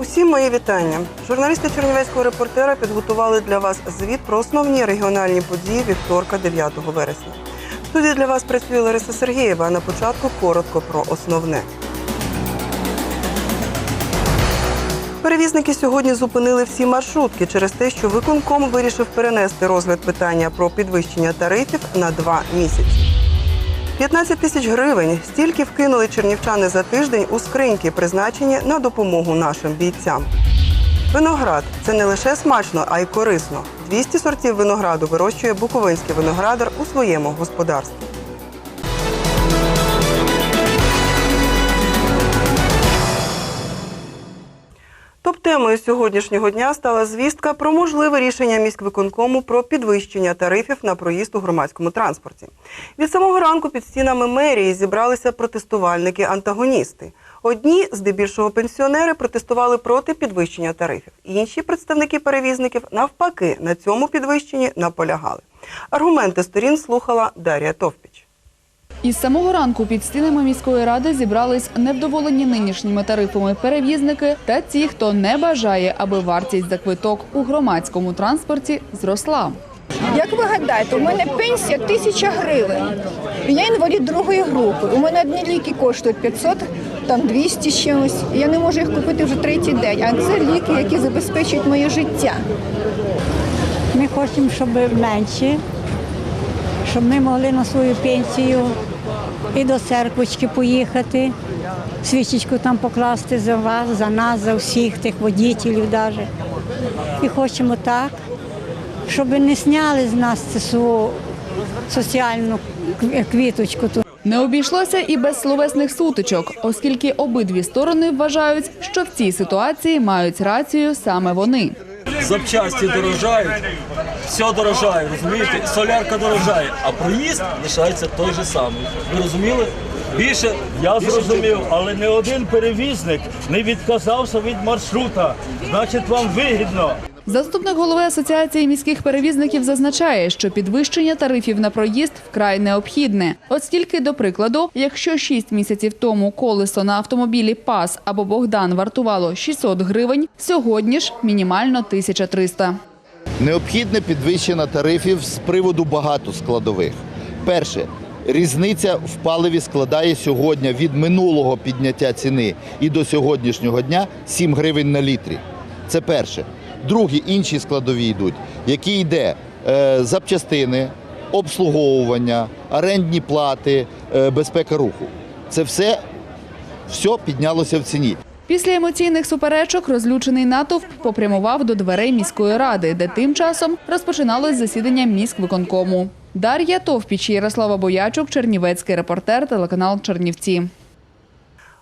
Усім мої вітання. Журналісти Чернівецького репортера підготували для вас звіт про основні регіональні події вівторка 9 вересня. В студії для вас працює Лариса Сергієва. А на початку коротко про основне. Перевізники сьогодні зупинили всі маршрутки через те, що виконком вирішив перенести розгляд питання про підвищення тарифів на два місяці. 15 тисяч гривень стільки вкинули чернівчани за тиждень у скриньки, призначені на допомогу нашим бійцям. Виноград це не лише смачно, а й корисно. 200 сортів винограду вирощує буковинський виноградар у своєму господарстві. Топ-темою сьогоднішнього дня стала звістка про можливе рішення міськвиконкому про підвищення тарифів на проїзд у громадському транспорті. Від самого ранку під стінами мерії зібралися протестувальники-антагоністи. Одні, здебільшого пенсіонери, протестували проти підвищення тарифів. Інші представники перевізників навпаки на цьому підвищенні наполягали. Аргументи сторін слухала Дар'я Товпіч. Із самого ранку під стінами міської ради зібрались невдоволені нинішніми тарифами перевізники та ті, хто не бажає, аби вартість за квиток у громадському транспорті зросла. Як ви гадаєте, у мене пенсія тисяча гривень. Я інвалід другої групи. У мене одні ліки коштують 500, там 200 чимось. Я не можу їх купити вже третій день. А це ліки, які забезпечують моє життя. Ми хочемо, щоб менше, щоб ми могли на свою пенсію і до церквочки поїхати, свічечку там покласти за вас, за нас, за всіх тих водітелів навіть. І хочемо так, щоб не сняли з нас цю свою соціальну квіточку. Не обійшлося і без словесних сутичок, оскільки обидві сторони вважають, що в цій ситуації мають рацію саме вони. запчасті дорожають, все дорожає, розумієте? Солярка дорожає, а проїзд лишається той же самий. Ви розуміли? Більше Я зрозумів, але не один перевізник не відказався від маршрута. Значить, вам вигідно. Заступник голови асоціації міських перевізників зазначає, що підвищення тарифів на проїзд вкрай необхідне. От стільки, до прикладу, якщо 6 місяців тому колесо на автомобілі ПАС або Богдан вартувало 600 гривень, сьогодні ж мінімально 1300. Необхідне підвищення тарифів з приводу багато складових. Перше, різниця в паливі складає сьогодні від минулого підняття ціни і до сьогоднішнього дня 7 гривень на літрі. Це перше. Другі інші складові йдуть, які йде е, запчастини, обслуговування, орендні плати, е, безпека руху. Це все, все піднялося в ціні. Після емоційних суперечок розлючений натовп попрямував до дверей міської ради, де тим часом розпочиналось засідання міськвиконкому. Дар'я Товпіч, Ярослава Боячук, Чернівецький репортер, телеканал Чернівці.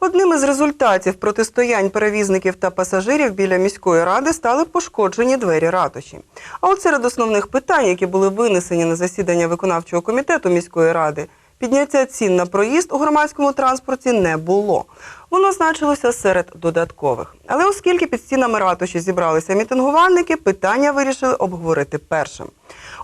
Одним із результатів протистоянь перевізників та пасажирів біля міської ради стали пошкоджені двері ратуші. А от серед основних питань, які були винесені на засідання виконавчого комітету міської ради, підняття цін на проїзд у громадському транспорті не було. Воно значилося серед додаткових. Але оскільки під стінами ратуші зібралися мітингувальники, питання вирішили обговорити першим.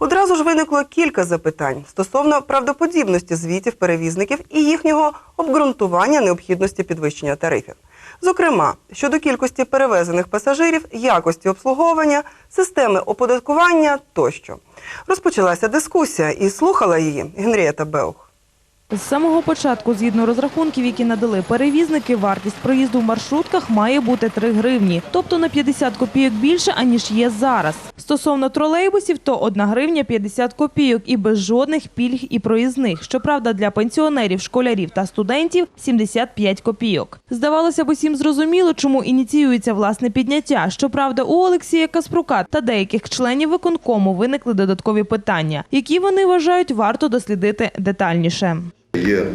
Одразу ж виникло кілька запитань стосовно правдоподібності звітів перевізників і їхнього обґрунтування необхідності підвищення тарифів. Зокрема, щодо кількості перевезених пасажирів, якості обслуговування, системи оподаткування тощо. Розпочалася дискусія і слухала її Генрієта Беух. З самого початку, згідно розрахунків, які надали перевізники, вартість проїзду в маршрутках має бути 3 гривні, тобто на 50 копійок більше, аніж є зараз. Стосовно тролейбусів, то 1 гривня 50 копійок і без жодних пільг і проїзних. Щоправда, для пенсіонерів, школярів та студентів 75 копійок. Здавалося б, усім зрозуміло, чому ініціюється власне підняття. Щоправда, у Олексія Каспрука та деяких членів виконкому виникли додаткові питання, які вони вважають варто дослідити детальніше. Є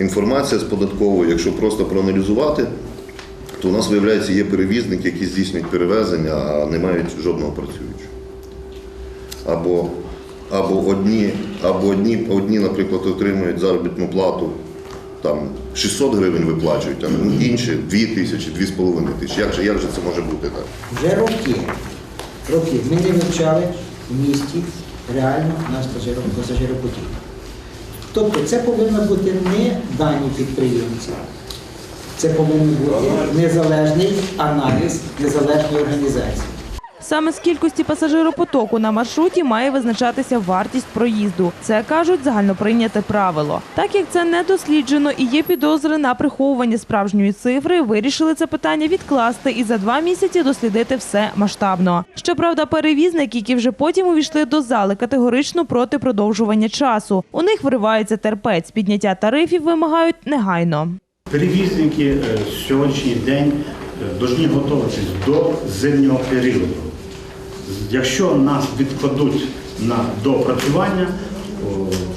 інформація з податковою, якщо просто проаналізувати, то у нас виявляється є перевізники, які здійснюють перевезення, а не мають жодного працюючого. Або, або одні, або одні, одні, наприклад, отримують заробітну плату там 600 гривень виплачують, а інші 2 тисячі, 2,5 тисячі. Як же, як же це може бути так? Вже роки, роки ми не вивчали в місті реально наш пасажиро- пасажиропотік. Тобто це повинно бути не дані підприємців, Це повинен бути незалежний аналіз незалежної організації. Саме з кількості пасажиропотоку на маршруті має визначатися вартість проїзду. Це кажуть загальноприйняте правило. Так як це не досліджено і є підозри на приховування справжньої цифри, вирішили це питання відкласти і за два місяці дослідити все масштабно. Щоправда, перевізники, які вже потім увійшли до зали, категорично проти продовжування часу. У них виривається терпець. Підняття тарифів вимагають негайно. Перевізники е, сьогоднішній день е, повинні готуватись до зимнього періоду. Якщо нас відкладуть на доопрацювання,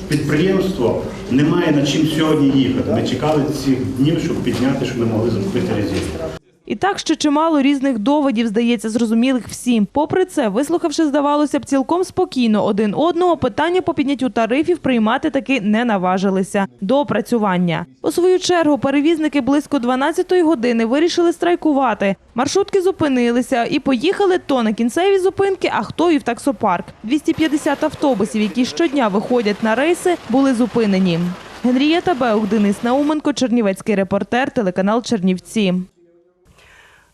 підприємство не має на чим сьогодні їхати. Ми чекали цих днів, щоб підняти, щоб ми могли закупити резину. І так ще чимало різних доводів здається зрозумілих всім. Попри це, вислухавши, здавалося б, цілком спокійно один одного, питання по підняттю тарифів приймати таки не наважилися. До опрацювання. У свою чергу перевізники близько 12-ї години вирішили страйкувати. Маршрутки зупинилися і поїхали то на кінцеві зупинки, а хто і в таксопарк. 250 автобусів, які щодня виходять на рейси, були зупинені. Генрієта Беух, Денис Науменко, Чернівецький репортер, телеканал Чернівці.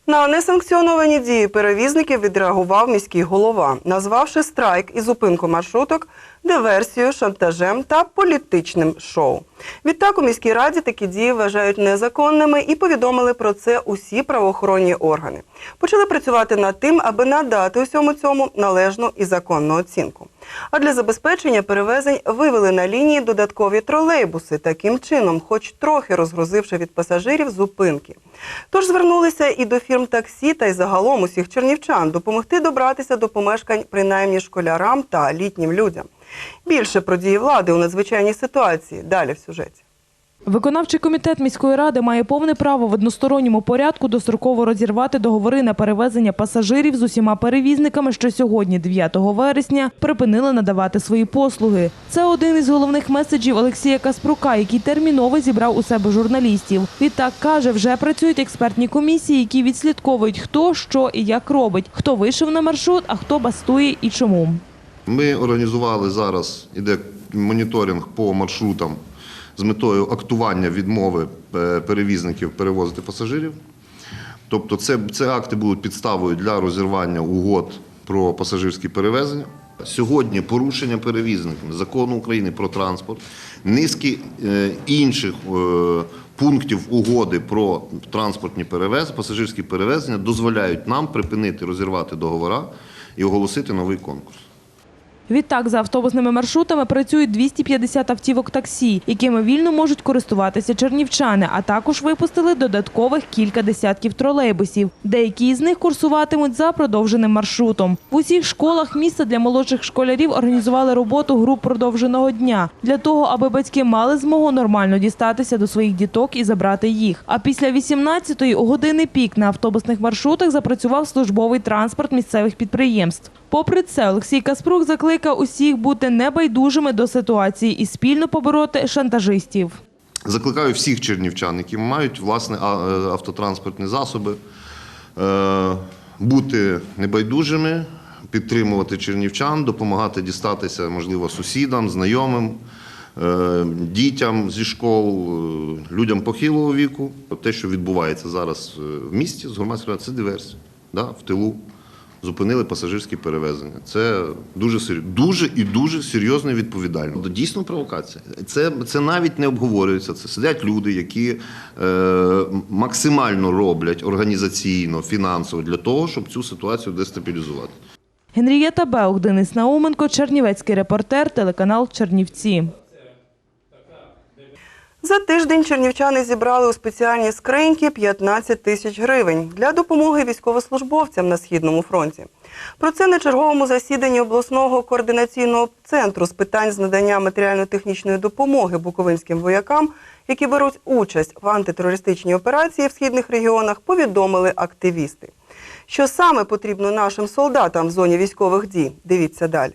На несанкціоновані дії перевізників відреагував міський голова, назвавши страйк і зупинку маршруток диверсією, шантажем та політичним шоу. Відтак у міській раді такі дії вважають незаконними і повідомили про це усі правоохоронні органи. Почали працювати над тим, аби надати усьому цьому належну і законну оцінку. А для забезпечення перевезень вивели на лінії додаткові тролейбуси, таким чином, хоч трохи розгрузивши від пасажирів зупинки. Тож звернулися і до фірм таксі та й загалом усіх чернівчан допомогти добратися до помешкань принаймні школярам та літнім людям. Більше про дії влади у надзвичайній ситуації далі в сюжеті. Виконавчий комітет міської ради має повне право в односторонньому порядку достроково розірвати договори на перевезення пасажирів з усіма перевізниками, що сьогодні, 9 вересня, припинили надавати свої послуги. Це один із головних меседжів Олексія Каспрука, який терміново зібрав у себе журналістів. Відтак каже, вже працюють експертні комісії, які відслідковують, хто що і як робить, хто вийшов на маршрут, а хто бастує і чому. Ми організували зараз, іде моніторинг по маршрутам з метою актування відмови е, перевізників перевозити пасажирів. Тобто це, це акти будуть підставою для розірвання угод про пасажирські перевезення. Сьогодні порушення перевізниками закону України про транспорт, низки е, інших е, пунктів угоди про транспортні перевезення, пасажирські перевезення дозволяють нам припинити розірвати договора і оголосити новий конкурс. Відтак, за автобусними маршрутами працюють 250 автівок таксі, якими вільно можуть користуватися чернівчани, а також випустили додаткових кілька десятків тролейбусів. Деякі з них курсуватимуть за продовженим маршрутом. В усіх школах міста для молодших школярів організували роботу груп продовженого дня для того, аби батьки мали змогу нормально дістатися до своїх діток і забрати їх. А після 18-ї у години пік на автобусних маршрутах запрацював службовий транспорт місцевих підприємств. Попри це, Олексій Каспрук закликав усіх бути небайдужими до ситуації і спільно побороти шантажистів. Закликаю всіх чернівчан, які мають власне е, автотранспортні засоби, е, бути небайдужими, підтримувати чернівчан, допомагати дістатися, можливо, сусідам, знайомим, е, дітям зі школ, людям похилого віку. Те, що відбувається зараз в місті з громадською, це диверсія да, в тилу. Зупинили пасажирські перевезення. Це дуже сер- дуже і дуже серйозно і відповідально. Дійсно провокація. Це, це навіть не обговорюється. Це сидять люди, які е, максимально роблять організаційно, фінансово для того, щоб цю ситуацію дестабілізувати. Генрієта Беух, Денис Науменко, Чернівецький репортер, телеканал Чернівці. За тиждень чернівчани зібрали у спеціальні скриньки 15 тисяч гривень для допомоги військовослужбовцям на східному фронті. Про це на черговому засіданні обласного координаційного центру з питань з надання матеріально-технічної допомоги буковинським воякам, які беруть участь в антитерористичній операції в східних регіонах, повідомили активісти. Що саме потрібно нашим солдатам в зоні військових дій? Дивіться далі.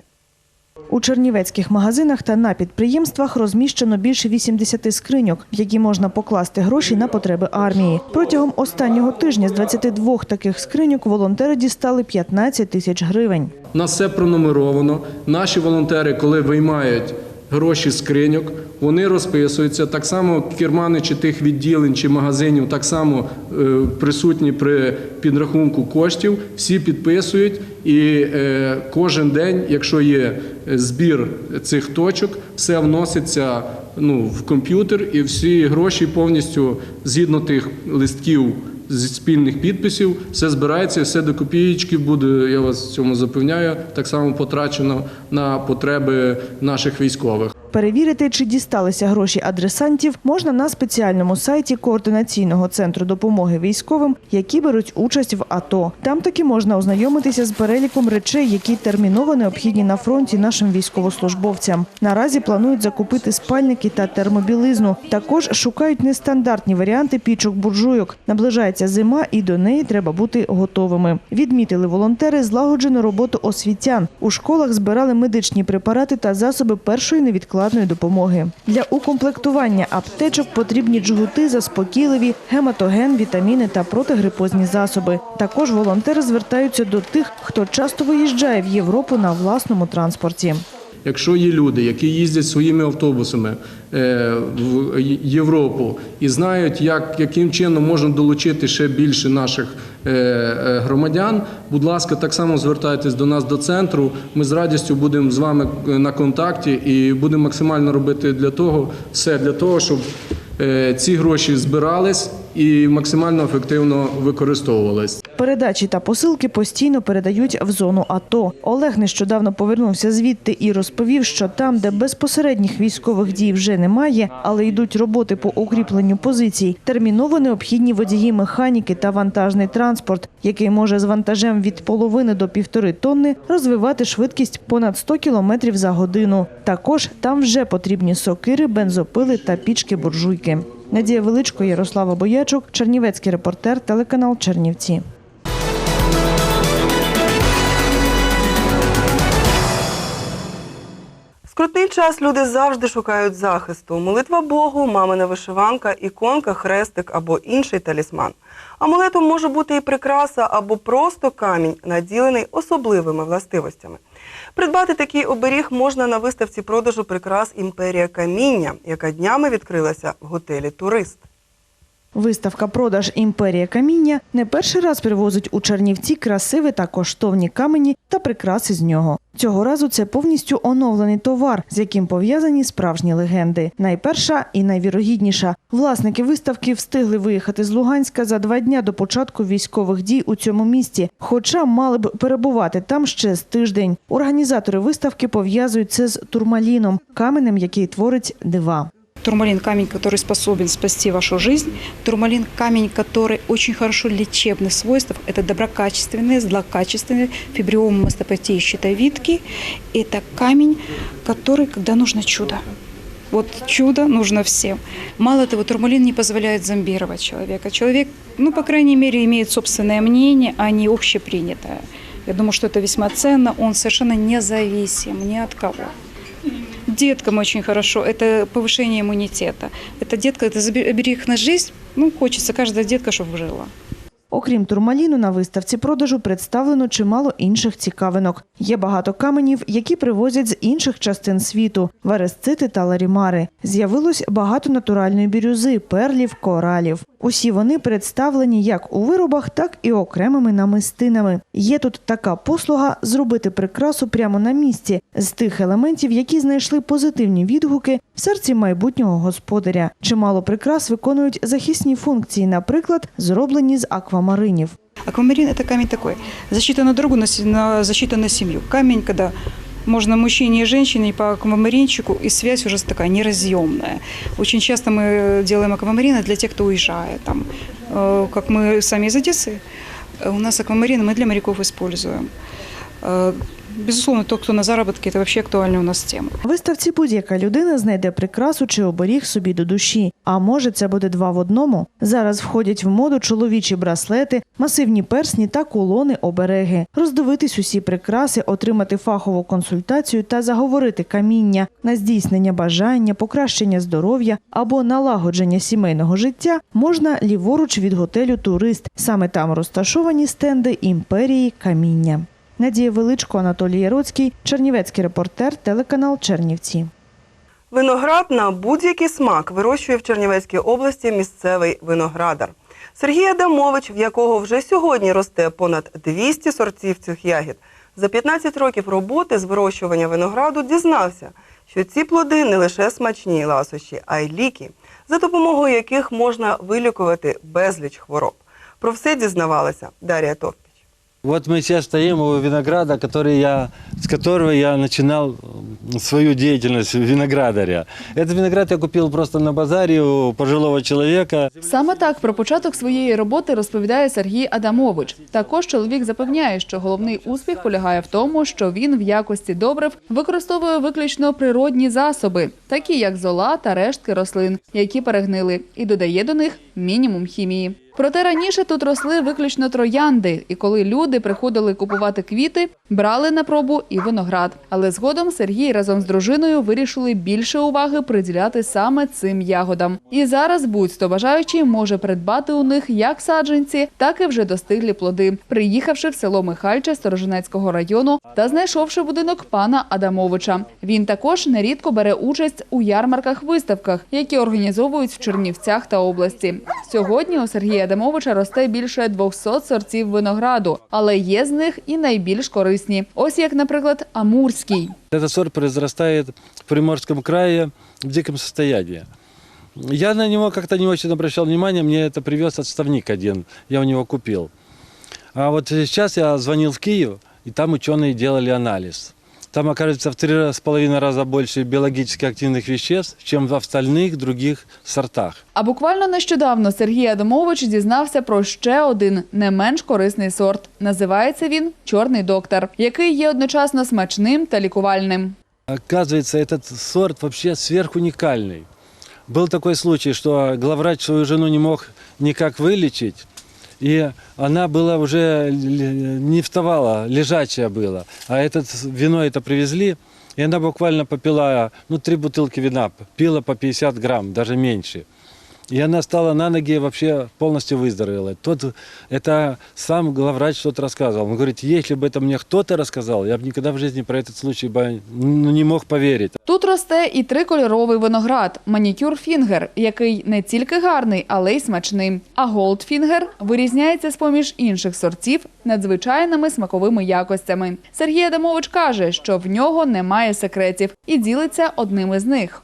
У чернівецьких магазинах та на підприємствах розміщено більше 80 скриньок, в які можна покласти гроші на потреби армії. Протягом останнього тижня з 22 таких скриньок волонтери дістали 15 тисяч гривень. У нас все пронумеровано. Наші волонтери, коли виймають гроші з скриньок, вони розписуються. Так само керманичі тих відділень чи магазинів так само е, присутні при підрахунку коштів. Всі підписують, і е, кожен день, якщо є е, збір цих точок, все вноситься ну, в комп'ютер, і всі гроші повністю згідно тих листків зі спільних підписів, все збирається, все до копієчки буде, я вас цьому запевняю, так само потрачено на потреби наших військових. Перевірити, чи дісталися гроші адресантів, можна на спеціальному сайті координаційного центру допомоги військовим, які беруть участь в АТО. Там таки можна ознайомитися з переліком речей, які терміново необхідні на фронті нашим військовослужбовцям. Наразі планують закупити спальники та термобілизну. Також шукають нестандартні варіанти пічок буржуйок. Наближається зима, і до неї треба бути готовими. Відмітили волонтери злагоджену роботу освітян. У школах збирали медичні препарати та засоби першої невідкладної допомоги. Для укомплектування аптечок потрібні джгути, заспокійливі, гематоген, вітаміни та протигрипозні засоби. Також волонтери звертаються до тих, хто часто виїжджає в Європу на власному транспорті. Якщо є люди, які їздять своїми автобусами е, в Європу і знають, як, яким чином можна долучити ще більше наших е, е, громадян, будь ласка, так само звертайтесь до нас до центру. Ми з радістю будемо з вами на контакті і будемо максимально робити для того, все для того, щоб ці гроші збирались і максимально ефективно використовувались. Передачі та посилки постійно передають в зону АТО. Олег нещодавно повернувся звідти і розповів, що там, де безпосередніх військових дій вже немає, але йдуть роботи по укріпленню позицій, терміново необхідні водії механіки та вантажний транспорт, який може з вантажем від половини до півтори тонни розвивати швидкість понад 100 кілометрів за годину. Також там вже потрібні сокири, бензопили та пічки буржуйки. Надія Величко, Ярослава Боячук, Чернівецький репортер, телеканал Чернівці. Скрутний час люди завжди шукають захисту. Молитва Богу, мамина вишиванка, іконка, хрестик або інший талісман. Амулетом може бути і прикраса або просто камінь, наділений особливими властивостями. Придбати такий оберіг можна на виставці продажу прикрас Імперія каміння, яка днями відкрилася в готелі Турист. Виставка продаж імперія каміння не перший раз привозить у Чернівці красиві та коштовні камені та прикраси з нього. Цього разу це повністю оновлений товар, з яким пов'язані справжні легенди. Найперша і найвірогідніша. Власники виставки встигли виїхати з Луганська за два дня до початку військових дій у цьому місті, хоча мали б перебувати там ще з тиждень. Організатори виставки пов'язують це з турмаліном, каменем, який творить дива. Турмалин – камень, который способен спасти вашу жизнь. Турмалин – камень, который очень хорошо лечебных свойств. Это доброкачественные, злокачественные, фибриомы, мастопатии, щитовидки. Это камень, который, когда нужно чудо. Вот чудо нужно всем. Мало того, турмалин не позволяет зомбировать человека. Человек, ну, по крайней мере, имеет собственное мнение, а не общепринятое. Я думаю, что это весьма ценно. Он совершенно независим ни от кого. Деткам очень хорошо, это повышение иммунитета. Это детка, это заберег на жизнь, ну, хочется каждая детка, чтобы жила. Окрім турмаліну, на виставці продажу представлено чимало інших цікавинок. Є багато каменів, які привозять з інших частин світу – вересцити та ларімари. З'явилось багато натуральної бірюзи, перлів, коралів. Усі вони представлені як у виробах, так і окремими намистинами. Є тут така послуга зробити прикрасу прямо на місці з тих елементів, які знайшли позитивні відгуки в серці майбутнього господаря. Чимало прикрас виконують захисні функції, наприклад, зроблені з аквамаринів. Аквамарин – это камень такой. Защита на дорогу, на, защита на семью. Камень, когда можно мужчине и женщине по аквамаринчику, и связь уже такая неразъемная. Очень часто мы делаем аквамарины для тех, кто уезжает. Там, э, как мы сами из Одессы, э, у нас аквамарины мы для моряков используем. Э, Безусловно, тот, кто на заработке, это вообще актуальная у нас тема. Виставці будь-яка людина знайде прикрасу чи оберіг собі до душі. А може, це буде два в одному. Зараз входять в моду чоловічі браслети, масивні персні та колони обереги. Роздивитись усі прикраси, отримати фахову консультацію та заговорити каміння на здійснення бажання, покращення здоров'я або налагодження сімейного життя можна ліворуч від готелю Турист. Саме там розташовані стенди імперії каміння. Надія Величко, Анатолій Яроцький, Чернівецький репортер, телеканал Чернівці. Виноград на будь-який смак вирощує в Чернівецькій області місцевий виноградар. Сергій Адамович, в якого вже сьогодні росте понад 200 сортів цих ягід, за 15 років роботи з вирощування винограду дізнався, що ці плоди не лише смачні ласощі, а й ліки, за допомогою яких можна вилікувати безліч хвороб. Про все дізнавалася Дар'я Товпіч. Вот мы сейчас стоим у винограда, который я, с которого я начинал м, свою деятельность виноградаря. Этот виноград я купил просто на базаре у пожилого человека. Саме так про початок своєї роботи розповідає Сергій Адамович. Також чоловік запевняє, що головний успіх полягає в тому, що він в якості добрив використовує виключно природні засоби, такі як зола та рештки рослин, які перегнили, і додає до них мінімум хімії. Проте раніше тут росли виключно троянди, і коли люди приходили купувати квіти, брали на пробу і виноград. Але згодом Сергій разом з дружиною вирішили більше уваги приділяти саме цим ягодам. І зараз будь-хто бажаючий може придбати у них як саджанці, так і вже достиглі плоди, приїхавши в село Михальча Сторожинецького району та знайшовши будинок пана Адамовича. Він також нерідко бере участь у ярмарках-виставках, які організовують в Чернівцях та області. Сьогодні у Сергія Адамовича росте більше 200 сортів винограду, але є з них і найбільш корисні. Ось як, наприклад, амурський. Этот сорт произрастает в Приморском крае в диком состоянии. Я на него как-то не очень обращал внимания, мне это привез отставник один, я у него купил. А вот сейчас я звонил в Киев, и там ученые делали анализ. Там, окажется, в три с половиной раза больше биологически активных веществ, чем в остальных других сортах. А буквально нещодавно Сергій Адамович дізнався про ще один не менш корисний сорт. Називається він чорний доктор, який є одночасно смачним та лікувальним. Оказывается, этот сорт вообще сверхуникальный. Был такой случай, что главврач свою жену не мог никак вылечить, и она была уже л- не вставала, лежачая была. А этот вино это привезли, и она буквально попила, ну, три бутылки вина, пила по 50 грамм, даже меньше. И она стала на ноги, вообще полностью выздоровела. Тот, это сам главврач что-то рассказывал. Он говорит, если бы это мне кто-то рассказал, я бы никогда в жизни про этот случай бы ну, не мог поверить. Тут росте і трикольоровий виноград манікюр фінгер, який не тільки гарний, але й смачний. А голдфінгер вирізняється з поміж інших сортів надзвичайними смаковими якостями. Сергій Адамович каже, що в нього немає секретів і ділиться одним із них.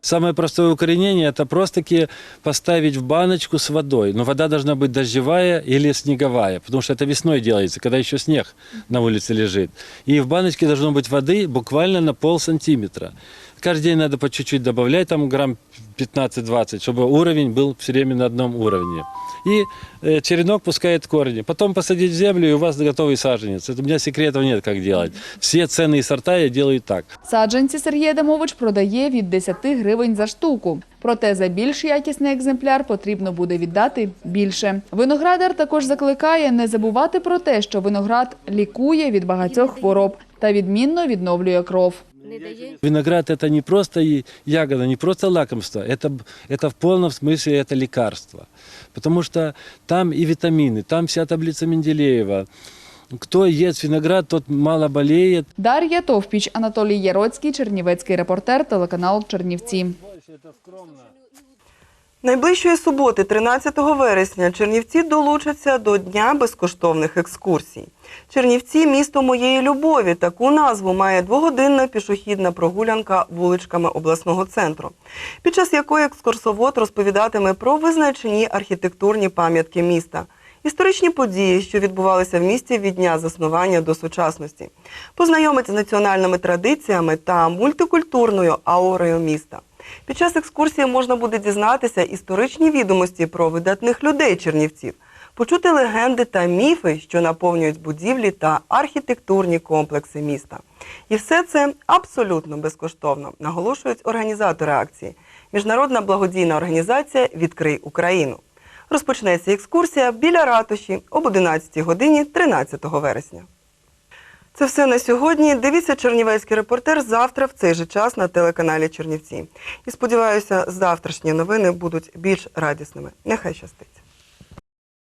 Самое простое укоренение – это просто-таки поставить в баночку с водой. Но вода должна быть дождевая или снеговая, потому что это весной делается, когда еще снег на улице лежит. И в баночке должно быть воды буквально на пол сантиметра. Каждый день надо по чуть-чуть добавлять, там грамм 15-20, чтобы уровень был все время на одном уровне. И э, черенок пускает корни. Потом посадить в землю, и у вас готовый саженец. Это у меня секретов нет, как делать. Все ценные сорта я делаю так. Саджанці Сергій Адамович продає від 10 гривень за штуку. Проте за більш якісний екземпляр потрібно буде віддати більше. Виноградар також закликає не забувати про те, що виноград лікує від багатьох хвороб та відмінно відновлює кров. Виноград это не просто и ягода, не просто лакомство, это, б- это в полном смысле это лекарство. Потому что там и витамины, там вся таблица Менделеева. Кто ест виноград, тот мало болеет. Дар'я Товпіч, Анатолій Яроцький, Чернівецький репортер, телеканал Чернівці. Найближчої суботи, 13 вересня, Чернівці долучаться до Дня безкоштовних екскурсій. Чернівці місто моєї любові. Таку назву має двогодинна пішохідна прогулянка вуличками обласного центру, під час якої екскурсовод розповідатиме про визначені архітектурні пам'ятки міста. Історичні події, що відбувалися в місті від дня заснування до сучасності, познайомить з національними традиціями та мультикультурною аурою міста. Під час екскурсії можна буде дізнатися історичні відомості про видатних людей чернівців, почути легенди та міфи, що наповнюють будівлі та архітектурні комплекси міста. І все це абсолютно безкоштовно, наголошують організатори акції. Міжнародна благодійна організація Відкрий Україну. Розпочнеться екскурсія біля ратуші об 11 годині 13 вересня. Це все на сьогодні. Дивіться Чернівецький репортер завтра в цей же час на телеканалі Чернівці. І сподіваюся, завтрашні новини будуть більш радісними. Нехай щастить.